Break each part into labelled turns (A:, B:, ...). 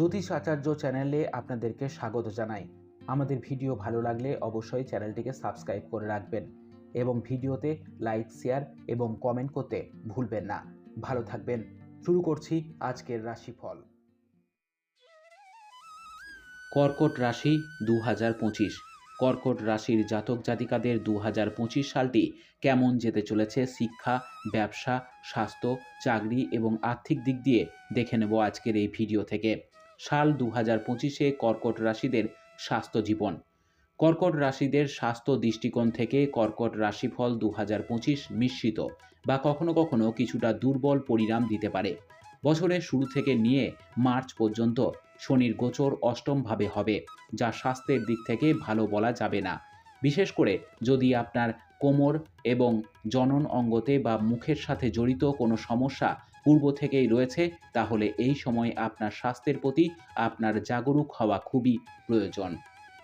A: জ্যোতিষ আচার্য চ্যানেলে আপনাদেরকে স্বাগত জানাই। আমাদের ভিডিও ভালো লাগলে অবশ্যই চ্যানেলটিকে সাবস্ক্রাইব করে রাখবেন এবং ভিডিওতে লাইক, শেয়ার এবং কমেন্ট করতে ভুলবেন না। ভালো থাকবেন। শুরু করছি আজকের রাশিফল। কর্কট রাশি দু হাজার পঁচিশ। কর্কট রাশির জাতক জাতিকাদের দু হাজার পঁচিশ সালটি কেমন যেতে চলেছে শিক্ষা, ব্যবসা, স্বাস্থ্য, চাকরি এবং আর্থিক দিক দিয়ে দেখে নেব আজকের এই ভিডিও থেকে। সাল দু হাজার পঁচিশে কর্কট রাশিদের স্বাস্থ্য জীবন। কর্কট রাশিদের স্বাস্থ্য দৃষ্টিকোণ থেকে কর্কট রাশিফল দু হাজার পঁচিশ মিশ্রিত বা কখনো কখনো কিছুটা দুর্বল পরিণাম দিতে পারে। বছরের শুরু থেকে নিয়ে মার্চ পর্যন্ত শনির গোচর অষ্টমভাবে হবে, যা স্বাস্থ্যের দিক থেকে ভালো বলা যাবে না। বিশেষ করে যদি আপনার কোমর এবং জনন অঙ্গতে বা মুখের সাথে জড়িত কোনো সমস্যা পূর্ব থেকেই রয়েছে, তাহলে এই সময় আপনার স্বাস্থ্যের প্রতি আপনার জাগরুক হওয়া খুবই প্রয়োজন।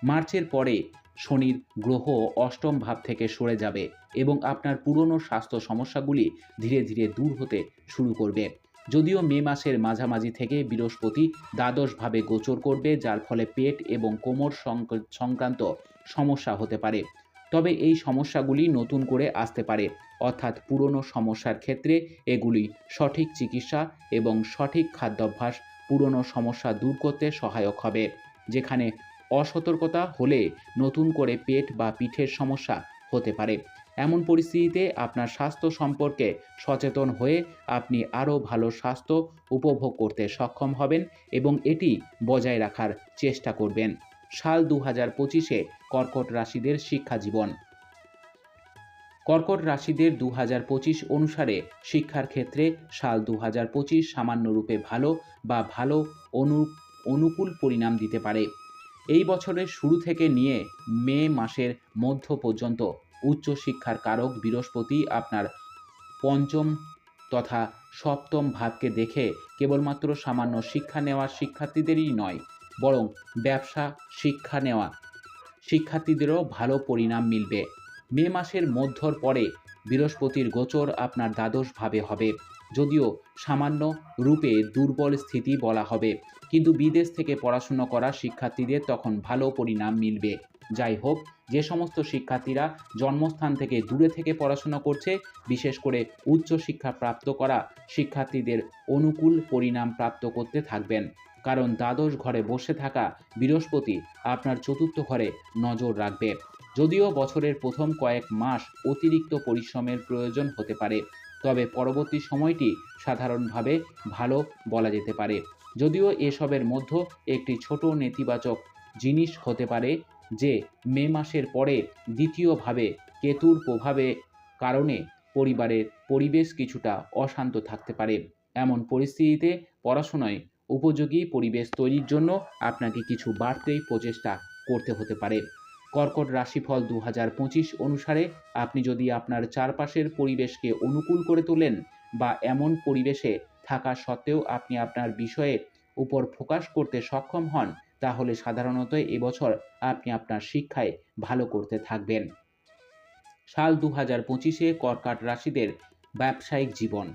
A: মার্চের পরে শনির গ্রহ অষ্টম ভাব থেকে সরে যাবে এবং আপনার পুরনো স্বাস্থ্য সমস্যাগুলি ধীরে ধীরে দূর হতে শুরু করবে। যদিও মে মাসের মাঝামাঝি থেকে বৃহস্পতি দ্বাদশভাবে গোচর করবে, যার ফলে পেট এবং কোমর সংক- সংক্রান্ত সমস্যা হতে পারে। তবে এই সমস্যাগুলি নতুন করে আসতে পারে। অর্থাৎ পুরনো সমস্যার ক্ষেত্রে এগুলি সঠিক চিকিৎসা এবং সঠিক খাদ্যাভ্যাস পুরনো সমস্যা দূর করতে সহায়ক হবে, যেখানে অসতর্কতা হলে নতুন করে পেট বা পিঠের সমস্যা হতে পারে। এমন পরিস্থিতিতে আপনার স্বাস্থ্য সম্পর্কে সচেতন হয়ে আপনি আরও ভালো স্বাস্থ্য উপভোগ করতে সক্ষম হবেন এবং এটি বজায় রাখার চেষ্টা করবেন। সাল দু হাজার পঁচিশে কর্কট রাশিদের শিক্ষা জীবন। কর্কট রাশিদের দু হাজার পঁচিশ অনুসারে শিক্ষার ক্ষেত্রে সাল দু হাজার পঁচিশ সামান্যরূপে ভালো বা ভালো অনু, অনুকূল পরিণাম দিতে পারে। এই বছরের শুরু থেকে নিয়ে মে মাসের মধ্য পর্যন্ত উচ্চশিক্ষার কারক বৃহস্পতি আপনার পঞ্চম তথা সপ্তম ভাবকে দেখে কেবলমাত্র সামান্য শিক্ষা নেওয়া শিক্ষার্থীদেরই নয় বরং ব্যবসা, শিক্ষা নেওয়া। শিক্ষার্থীদেরও ভালো পরিণাম মিলবে। মে মাসের মধ্যর পরে বৃহস্পতির গোচর আপনার দ্বাদশ ভাবে হবে। যদিও সামান্য রূপে দুর্বল স্থিতি বলা হবে, কিন্তু বিদেশ থেকে পড়াশুনো করা শিক্ষার্থীদের তখন ভালো পরিণাম মিলবে। যাই হোক, যে সমস্ত শিক্ষার্থীরা জন্মস্থান থেকে দূরে থেকে পড়াশোনা করছে, বিশেষ করে উচ্চ শিক্ষা প্রাপ্ত করা শিক্ষার্থীদের অনুকূল পরিণাম প্রাপ্ত করতে থাকবেন। কারণ দ্বাদশ ঘরে বসে থাকা বৃহস্পতি আপনার চতুর্থ ঘরে নজর রাখবে। যদিও বছরের প্রথম কয়েক মাস অতিরিক্ত পরিশ্রমের প্রয়োজন হতে পারে, তবে পরবর্তী সময়টি সাধারণভাবে ভালো বলা যেতে পারে। যদিও এসবের মধ্যে একটি ছোট নেতিবাচক জিনিস হতে পারে যে মে মাসের পরে দ্বিতীয়ভাবে কেতুর প্রভাবে কারণে পরিবারের পরিবেশ কিছুটা অশান্ত থাকতে পারে। এমন পরিস্থিতিতে পড়াশোনায় উপযোগী পরিবেশ তৈরির জন্য আপনাকে কিছু বাড়তেই প্রচেষ্টা করতে হতে পারে। কর্কট রাশিফল দু হাজার পঁচিশ অনুসারে আপনি যদি আপনার চারপাশের পরিবেশকে অনুকূল করে তোলেন বা এমন পরিবেশে থাকা সত্ত্বেও আপনি আপনার বিষয়ে উপর ফোকাস করতে সক্ষম হন, তাহলে সাধারণত এবছর আপনি আপনার শিক্ষায় ভালো করতে থাকবেন। সাল দু হাজার পঁচিশে কর্কাট রাশিদের ব্যবসায়িক জীবন।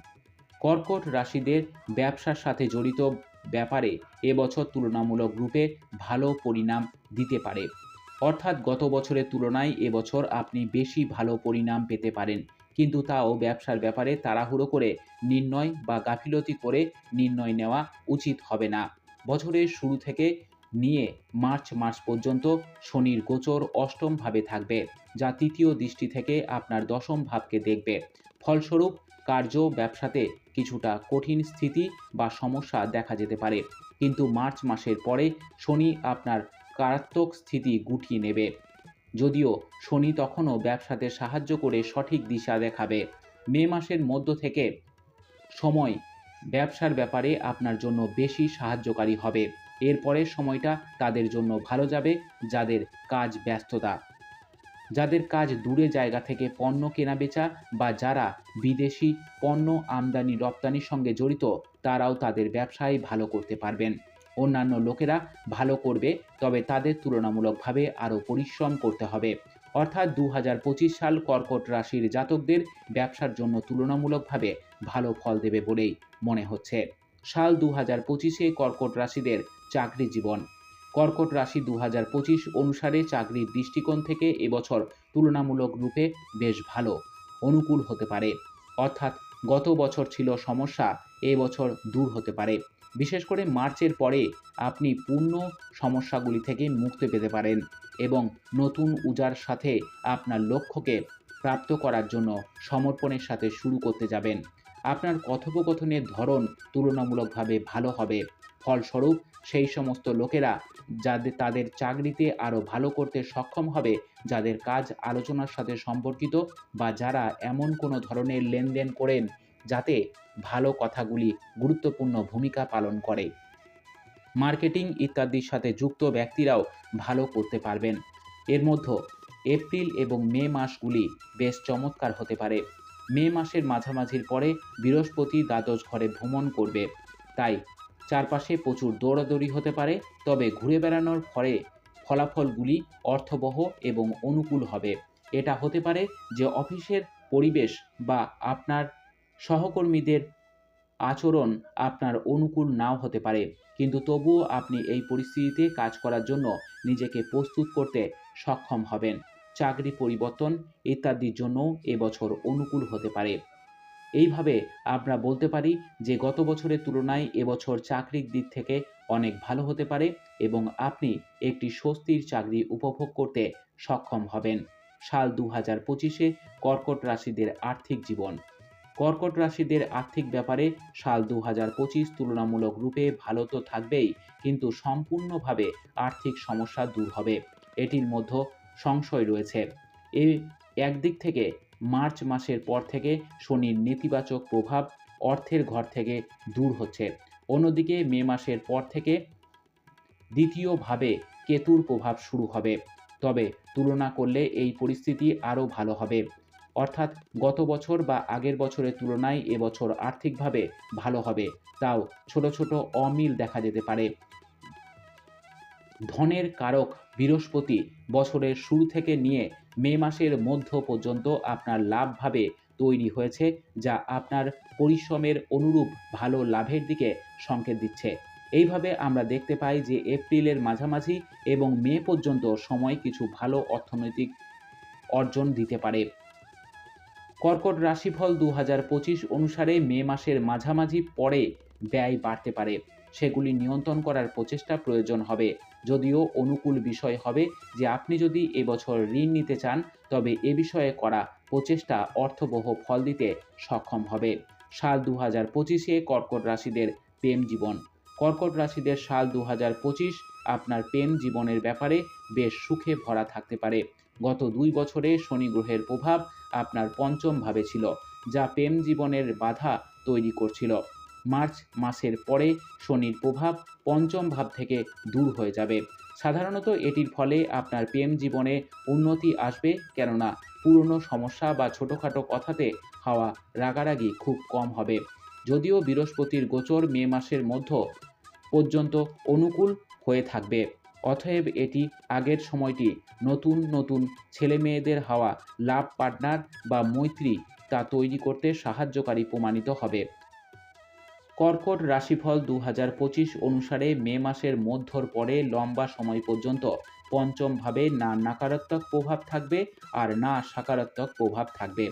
A: কর্কট রাশিদের ব্যবসার সাথে জড়িত ব্যাপারে এবছর তুলনামূলক রূপে ভালো পরিণাম দিতে পারে। অর্থাৎ গত বছরের তুলনায় এবছর আপনি বেশি ভালো পরিণাম পেতে পারেন। কিন্তু তাও ব্যবসার ব্যাপারে তাড়াহুড়ো করে নির্ণয় বা গাফিলতি করে নির্ণয় নেওয়া উচিত হবে না। বছরের শুরু থেকে নিয়ে মার্চ মাস পর্যন্ত শনির গোচর অষ্টম ভাবে থাকবে, যা তৃতীয় দৃষ্টি থেকে আপনার দশম ভাবকে দেখবে। ফলস্বরূপ কার্য ব্যবসাতে কিছুটা কঠিন স্থিতি বা সমস্যা দেখা যেতে পারে। কিন্তু মার্চ মাসের পরে শনি আপনার কারাত্মক স্থিতি গুটিয়ে নেবে। যদিও শনি তখনও ব্যবসাতে সাহায্য করে সঠিক দিশা দেখাবে। মে মাসের মধ্য থেকে সময় ব্যবসার ব্যাপারে আপনার জন্য বেশি সাহায্যকারী হবে। এরপরের সময়টা তাদের জন্য ভালো যাবে, যাদের কাজ ব্যস্ততা। যাদের কাজ দূরে জায়গা থেকে পণ্য কেনাবেচা বা যারা বিদেশি পণ্য আমদানি রপ্তানির সঙ্গে জড়িত, তারাও তাদের ব্যবসায় ভালো করতে পারবেন। অন্যান্য লোকেরা ভালো করবে, তবে তাদের তুলনামূলকভাবে আরও পরিশ্রম করতে হবে। অর্থাৎ দু হাজার পঁচিশ সাল কর্কট রাশির জাতকদের ব্যবসার জন্য তুলনামূলকভাবে ভালো ফল দেবে বলেই মনে হচ্ছে। সাল দু হাজার পঁচিশে কর্কট রাশিদের চাকরি জীবন কর্কট রাশি দু হাজার পঁচিশ অনুসারে চাকরির দৃষ্টিকোণ থেকে এবছর তুলনামূলক রূপে বেশ ভালো, অনুকূল হতে পারে। অর্থাৎ গত বছর ছিল সমস্যা, এ বছর দূর হতে পারে। বিশেষ করে মার্চের পরে আপনি পূর্ণ সমস্যাগুলি থেকে মুক্তি পেতে পারেন এবং নতুন উজার সাথে আপনার লক্ষ্যকে প্রাপ্ত করার জন্য সমর্পণের সাথে শুরু করতে যাবেন। আপনার কথোপকথনের ধরন তুলনামূলকভাবে ভালো হবে। ফলস্বরূপ সেই সমস্ত লোকেরা যাদের, তাদের চাকরিতে আরও ভালো করতে সক্ষম হবে, যাদের কাজ আলোচনার সাথে সম্পর্কিত বা যারা এমন কোনো ধরনের লেনদেন করেন যাতে ভালো কথাগুলি গুরুত্বপূর্ণ ভূমিকা পালন করে। মার্কেটিং ইত্যাদির সাথে যুক্ত ব্যক্তিরাও ভালো করতে পারবেন। এর মধ্যে এপ্রিল এবং মে মাসগুলি বেশ চমৎকার হতে পারে। মে মাসের মাঝামাঝির পরে বৃহস্পতি দ্বাদশ ঘরে ভ্রমণ করবে। তাই চারপাশে প্রচুর দৌড়াদৌড়ি হতে পারে, তবে ঘুরে বেড়ানোর ফলে ফলাফলগুলি অর্থবহ এবং অনুকূল হবে। এটা হতে পারে যে অফিসের পরিবেশ বা আপনার সহকর্মীদের আচরণ আপনার অনুকূল নাও হতে পারে, কিন্তু তবুও আপনি এই পরিস্থিতিতে কাজ করার জন্য নিজেকে প্রস্তুত করতে সক্ষম হবেন। চাকরি পরিবর্তন ইত্যাদির জন্য এবছর অনুকূল হতে পারে। এইভাবে আমরা বলতে পারি যে গত বছরের তুলনায় এবছর চাকরির দিক থেকে অনেক ভালো হতে পারে এবং আপনি একটি স্বস্তির চাকরি উপভোগ করতে সক্ষম হবেন। সাল দু হাজার পঁচিশে কর্কট রাশিদের আর্থিক জীবন। কর্কট রাশিদের আর্থিক ব্যাপারে সাল দু হাজার পঁচিশ তুলনামূলক রূপে ভালো তো থাকবেই, কিন্তু সম্পূর্ণভাবে আর্থিক সমস্যা দূর হবে। এটির মধ্যে সংশয় রয়েছে। এই একদিক থেকে মার্চ মাসের পর থেকে শনির নেতিবাচক প্রভাব অর্থের ঘর থেকে দূর হচ্ছে। অন্যদিকে মে মাসের পর থেকে দ্বিতীয়ভাবে কেতুর প্রভাব শুরু হবে। তবে তুলনা করলে এই পরিস্থিতি আরও ভালো হবে। অর্থাৎ গত বছর বা আগের বছরের তুলনায় এবছর আর্থিকভাবে ভালো হবে। তাও ছোট ছোট অমিল দেখা যেতে পারে। ধনের কারক বৃহস্পতি বছরের শুরু থেকে নিয়ে মে মাসের মধ্য পর্যন্ত আপনার লাভভাবে তৈরি হয়েছে, যা আপনার পরিশ্রমের অনুরূপ ভালো লাভের দিকে সংকেত দিচ্ছে। এইভাবে আমরা দেখতে পাই যে এপ্রিলের মাঝামাঝি এবং মে পর্যন্ত সময় কিছু ভালো অর্থনৈতিক অর্জন দিতে পারে। কর্কট রাশিফল দু হাজার পঁচিশ অনুসারে মে মাসের মাঝামাঝি পরে ব্যয় বাড়তে পারে। সেগুলি নিয়ন্ত্রণ করার প্রচেষ্টা প্রয়োজন হবে। যদিও অনুকূল বিষয় হবে যে আপনি যদি এবছর ঋণ নিতে চান, তবে এ বিষয়ে করা প্রচেষ্টা অর্থবহ ফল দিতে সক্ষম হবে। সাল দু হাজার পঁচিশে কর্কট রাশিদের প্রেম জীবন। কর্কট রাশিদের সাল দু হাজার পঁচিশ আপনার প্রেম জীবনের ব্যাপারে বেশ সুখে ভরা থাকতে পারে। গত দুই বছরে শনি গ্রহের প্রভাব আপনার পঞ্চম ভাবে ছিল, যা প্রেম জীবনের বাধা তৈরি করছিল। মার্চ মাসের পরে শনির প্রভাব পঞ্চম ভাব থেকে দূর হয়ে যাবে। সাধারণত এটির ফলে আপনার প্রেম জীবনে উন্নতি আসবে, কেননা পুরনো সমস্যা বা ছোটোখাটো কথাতে হওয়া রাগারাগি খুব কম হবে। যদিও বৃহস্পতির গোচর মে মাসের মধ্য পর্যন্ত অনুকূল হয়ে থাকবে। অতএব এটি আগের সময়টি নতুন নতুন ছেলে মেয়েদের হওয়া লাভ পার্টনার বা মৈত্রী তা তৈরি করতে সাহায্যকারী প্রমাণিত হবে। কর্কট রাশিফল দু হাজার পঁচিশ অনুসারে মে মাসের মধ্যর পরে লম্বা সময় পর্যন্ত পঞ্চমভাবে না নাকারাত্মক প্রভাব থাকবে আর না সাকারাত্মক প্রভাব থাকবে।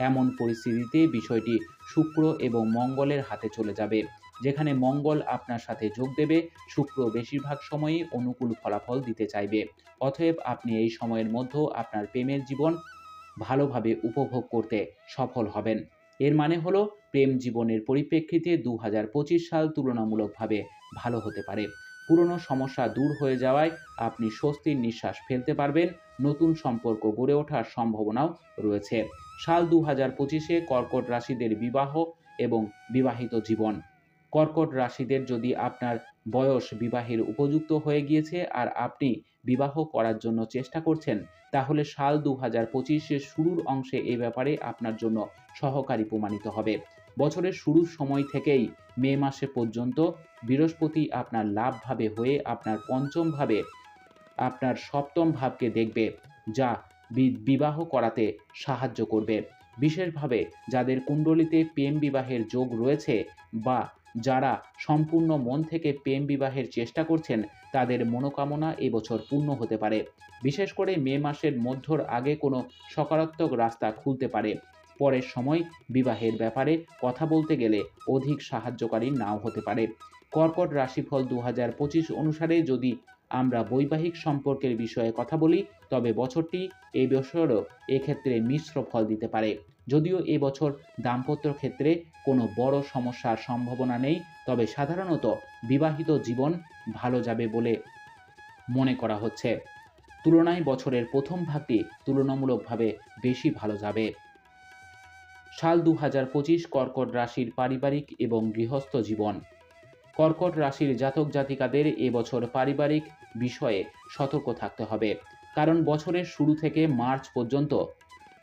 A: এমন পরিস্থিতিতে বিষয়টি শুক্র এবং মঙ্গলের হাতে চলে যাবে, যেখানে মঙ্গল আপনার সাথে যোগ দেবে, শুক্র বেশিরভাগ সময়ই অনুকূল ফলাফল দিতে চাইবে। অতএব আপনি এই সময়ের মধ্যেও আপনার প্রেমের জীবন ভালোভাবে উপভোগ করতে সফল হবেন। এর মানে হলো প্রেম জীবনের পরিপ্রেক্ষিতে দু হাজার পঁচিশ সাল তুলনামূলকভাবে ভালো হতে পারে। পুরনো সমস্যা দূর হয়ে যাওয়ায় আপনি স্বস্তির নিঃশ্বাস ফেলতে পারবেন, নতুন সম্পর্ক গড়ে ওঠার সম্ভাবনাও রয়েছে। সাল দু হাজার পঁচিশে কর্কট রাশিদের বিবাহ এবং বিবাহিত জীবন। কর্কট রাশিদের যদি আপনার বয়স বিবাহের উপযুক্ত হয়ে গিয়েছে আর আপনি বিবাহ করার জন্য চেষ্টা করছেন, তাহলে সাল দু হাজার পঁচিশের শুরুর অংশে এ ব্যাপারে আপনার জন্য সহকারী প্রমাণিত হবে। বছরের শুরুর সময় থেকেই মে মাসে পর্যন্ত বৃহস্পতি আপনার লাভভাবে হয়ে আপনার পঞ্চম ভাবে আপনার সপ্তম ভাবকে দেখবে, যা বিবাহ করাতে সাহায্য করবে। বিশেষভাবে যাদের কুণ্ডলিতে প্রেম বিবাহের যোগ রয়েছে বা যারা সম্পূর্ণ মন থেকে প্রেম বিবাহের চেষ্টা করছেন, তাদের মনোকামনা এবছর পূর্ণ হতে পারে। বিশেষ করে মে মাসের মধ্যর আগে কোনো সকারাত্মক রাস্তা খুলতে পারে। পরের সময় বিবাহের ব্যাপারে কথা বলতে গেলে অধিক সাহায্যকারী নাও হতে পারে। কর্কট রাশিফল দু হাজার পঁচিশ অনুসারে যদি আমরা বৈবাহিক সম্পর্কের বিষয়ে কথা বলি, তবে বছরটি এই বছরও এক্ষেত্রে মিশ্র ফল দিতে পারে। যদিও এ বছর দাম্পত্য ক্ষেত্রে কোনো বড় সমস্যার সম্ভাবনা নেই, তবে সাধারণত বিবাহিত জীবন ভালো যাবে বলে মনে করা হচ্ছে। তুলনায় বছরের প্রথম ভাগটি তুলনামূলকভাবে বেশি ভালো যাবে। সাল দু হাজার পঁচিশ কর্কট রাশির পারিবারিক এবং গৃহস্থ জীবন। কর্কট রাশির জাতক জাতিকাদের এবছর পারিবারিক বিষয়ে সতর্ক থাকতে হবে, কারণ বছরের শুরু থেকে মার্চ পর্যন্ত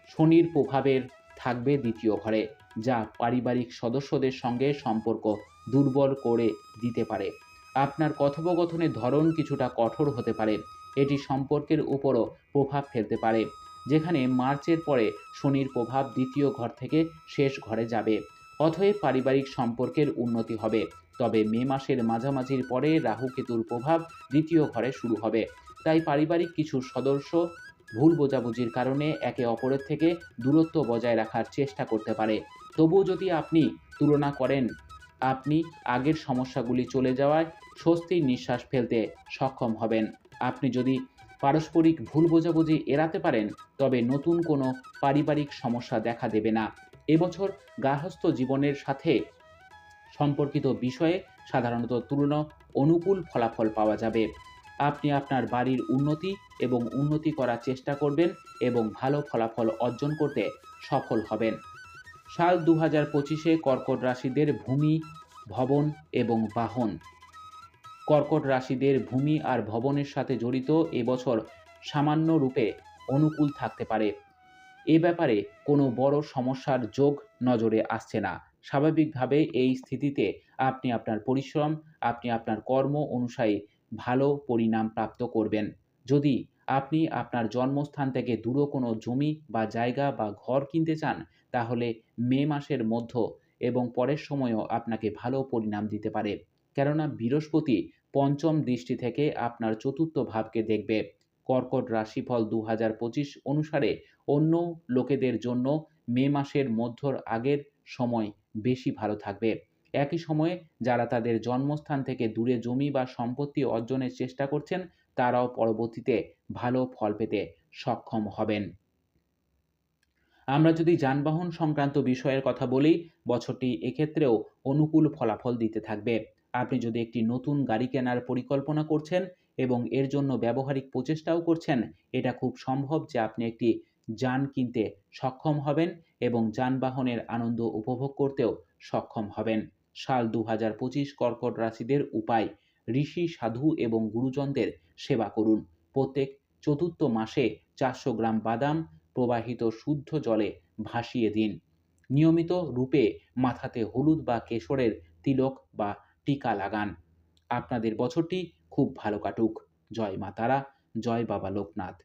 A: শনির প্রভাবের থাকবে দ্বিতীয় ঘরে, যা পারিবারিক সদস্যদের সঙ্গে সম্পর্ক দুর্বল করে দিতে পারে। আপনার কথোপকথনের ধরন কিছুটা কঠোর হতে পারে, এটি সম্পর্কের উপরও প্রভাব ফেলতে পারে। যেখানে মার্চের পরে শনির প্রভাব দ্বিতীয় ঘর থেকে শেষ ঘরে যাবে। অতএব পারিবারিক সম্পর্কের উন্নতি হবে। তবে মে মাসের মাঝামাঝির পরে রাহু কেতুর প্রভাব দ্বিতীয় ঘরে শুরু হবে। তাই পারিবারিক কিছু সদস্য ভুল বোঝাবুঝির কারণে একে অপরের থেকে দূরত্ব বজায় রাখার চেষ্টা করতে পারে। তবুও যদি আপনি তুলনা করেন, আপনি আগের সমস্যাগুলি চলে যাওয়ায় স্বস্তির নিঃশ্বাস ফেলতে সক্ষম হবেন। আপনি যদি পারস্পরিক ভুল বোঝাবুঝি এড়াতে পারেন তবে নতুন কোনো পারিবারিক সমস্যা দেখা দেবে না। এবছর গার্হস্থ্য জীবনের সাথে সম্পর্কিত বিষয়ে সাধারণত তুলনা অনুকূল ফলাফল পাওয়া যাবে। আপনি আপনার বাড়ির উন্নতি এবং উন্নতি করার চেষ্টা করবেন এবং ভালো ফলাফল অর্জন করতে সফল হবেন। সাল দু হাজার পঁচিশে কর্কট রাশিদের ভূমি, ভবন এবং বাহন। কর্কট রাশিদের ভূমি আর ভবনের সাথে জড়িত এবছর সামান্য রূপে অনুকূল থাকতে পারে। এ ব্যাপারে কোনো বড় সমস্যার যোগ নজরে আসছে না। স্বাভাবিকভাবে এই স্থিতিতে আপনি আপনার পরিশ্রম, আপনি আপনার কর্ম অনুযায়ী ভালো পরিণাম প্রাপ্ত করবেন। যদি আপনি আপনার জন্মস্থান থেকে দূরে কোনো জমি বা জায়গা বা ঘর কিনতে চান, তাহলে মে মাসের মধ্য এবং পরের সময়ও আপনাকে ভালো পরিণাম দিতে পারে। কেননা বৃহস্পতি পঞ্চম দৃষ্টি থেকে আপনার চতুর্থ ভাবকে দেখবে। কর্কট রাশিফল দু হাজার পঁচিশ অনুসারে অন্য লোকেদের জন্য মে মাসের মধ্যর আগের সময় বেশি ভালো থাকবে। একই সময়ে যারা তাদের জন্মস্থান থেকে দূরে জমি বা সম্পত্তি অর্জনের চেষ্টা করছেন, তারাও পরবর্তীতে ভালো ফল পেতে সক্ষম হবেন। আমরা যদি যানবাহন সংক্রান্ত বিষয়ের কথা বলি, বছরটি এক্ষেত্রেও অনুকূল ফলাফল দিতে থাকবে। আপনি যদি একটি নতুন গাড়ি কেনার পরিকল্পনা করছেন এবং এর জন্য ব্যবহারিক প্রচেষ্টাও করছেন। এটা খুব সম্ভব যে আপনি একটি যান কিনতে সক্ষম হবেন এবং যানবাহনের আনন্দ উপভোগ করতেও সক্ষম হবেন। সাল দু হাজার পঁচিশ কর্কট রাশিদের উপায়, ঋষি, সাধু এবং গুরুজনদের সেবা করুন। প্রত্যেক চতুর্থ মাসে চারশো গ্রাম বাদাম প্রবাহিত শুদ্ধ জলে ভাসিয়ে দিন। নিয়মিত রূপে মাথাতে হলুদ বা কেশরের তিলক বা টিকা লাগান। আপনাদের বছরটি খুব ভালো কাটুক। জয় মা তারা জয় বাবা লোকনাথ।